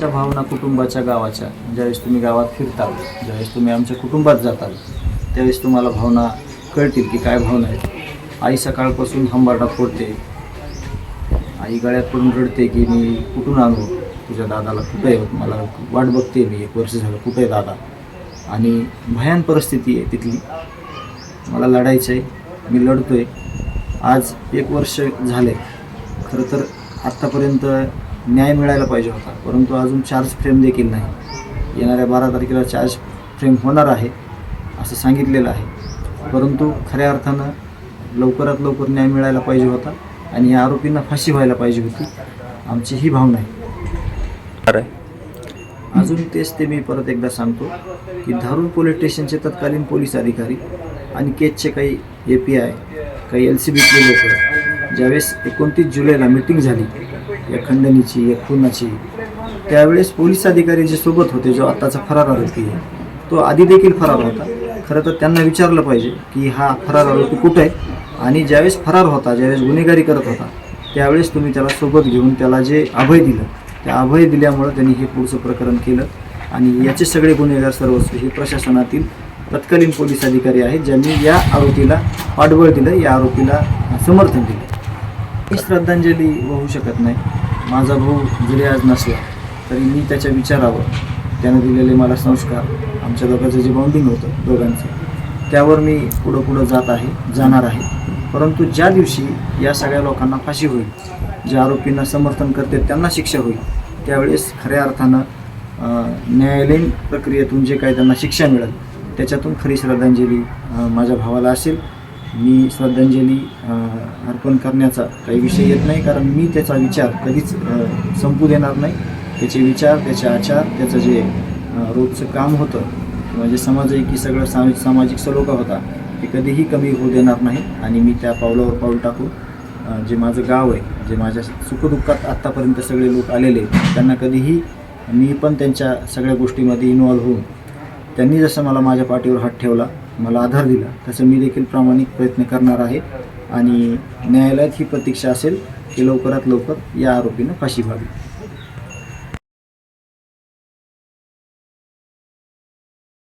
आमच्या भावना कुटुंबाच्या गावाच्या. ज्यावेळेस तुम्ही गावात फिरताल ज्यावेळेस तुम्ही आमच्या कुटुंबात जाताल त्यावेळेस तुम्हाला भावना कळतील की काय भावना आहेत. आई सकाळपासून हंबारडा फोडते. आई गळ्यात पडून रडते की मी कुठून आणू? तुझ्या दादाला कुठं? आहे मला वाट बघते मी एक वर्ष झालं कुठं आहे दादा? आणि भयान परिस्थिती आहे तिथली. मला लढायचं आहे मी लढतो आहे आज एक वर्ष झाले खरं तर आत्तापर्यंत न्याय मिळायला पाहिजे होता. परंतु अजून चार्ज फ्रेम देखील नाही. येणाऱ्या बारा तारखेला चार्ज फ्रेम होणार आहे असं सांगितलेलं आहे. परंतु खऱ्या अर्थानं लवकरात लवकर न्याय मिळायला पाहिजे होता आणि या आरोपींना फाशी व्हायला पाहिजे होती आमची ही भावना आहे. अजून तेच ते मी परत एकदा सांगतो की धारूर पोलीस स्टेशनचे तत्कालीन पोलीस अधिकारी आणि केजचे काही ए पी आय काही एल सी बीतले लोक ज्यावेळेस एकोणतीस जुलैला मिटिंग झाली या खंडणीची या खुनाची. त्यावेळेस पोलीस अधिकारी जे सोबत होते जो आत्ताचा फरार आरोपी आहे तो आधी देखील फरार होता. खरं तर त्यांना विचारलं पाहिजे की हा फरार आरोपी कुठं आहे? आणि ज्यावेळेस फरार होता ज्यावेळेस गुन्हेगारी करत होता त्यावेळेस तुम्ही त्याला सोबत घेऊन त्याला जे अभय दिलं त्या अभय दिल्यामुळं त्यांनी हे पुढचं प्रकरण केलं. आणि याचे सगळे गुन्हेगार सर्वस्व हे प्रशासनातील तत्कालीन पोलीस अधिकारी आहेत ज्यांनी या आरोपीला पाठबळ दिलं या आरोपीला समर्थन दिलं. ही श्रद्धांजली होऊ शकत नाही. माझा भाऊ जरी आज नसला तरी मी त्याच्या विचारावर त्यानं दिलेले मला संस्कार आमच्या दोघांचं जे बॉन्डिंग होतं दोघांचं त्यावर मी पुढं पुढं जात आहे जाणार आहे. परंतु ज्या दिवशी या सगळ्या लोकांना फाशी होईल ज्या आरोपींना समर्थन करते त्यांना शिक्षा होईल त्यावेळेस खऱ्या अर्थानं न्यायालयीन प्रक्रियेतून जे काही त्यांना शिक्षा मिळेल त्याच्यातून खरी श्रद्धांजली माझ्या भावाला असेल. मी श्रद्धांजली अर्पण करण्याचा काही विषय येत नाही कारण मी त्याचा विचार कधीच संपू देणार नाही. त्याचे विचार त्याचे आचार त्याचं जे रोजचं काम होतं किंवा जे की सगळं साम सामाजिक सलोखा होता ते कधीही कमी होऊ देणार नाही. आणि मी त्या पावलावर पाऊल टाकून जे माझं गाव आहे जे माझ्या सुखदुःखात आत्तापर्यंत सगळे लोक आलेले त्यांना कधीही मी पण त्यांच्या सगळ्या गोष्टीमध्ये इन्वॉल्व्ह होऊन त्यांनी जसं मला माझ्या पाठीवर हात ठेवला मला आधार दिला तसं मी देखील प्रामाणिक प्रयत्न करणार आहे. आणि न्यायालयात ही प्रतीक्षा असेल की लवकरात लवकर या आरोपीनं फाशी व्हावी.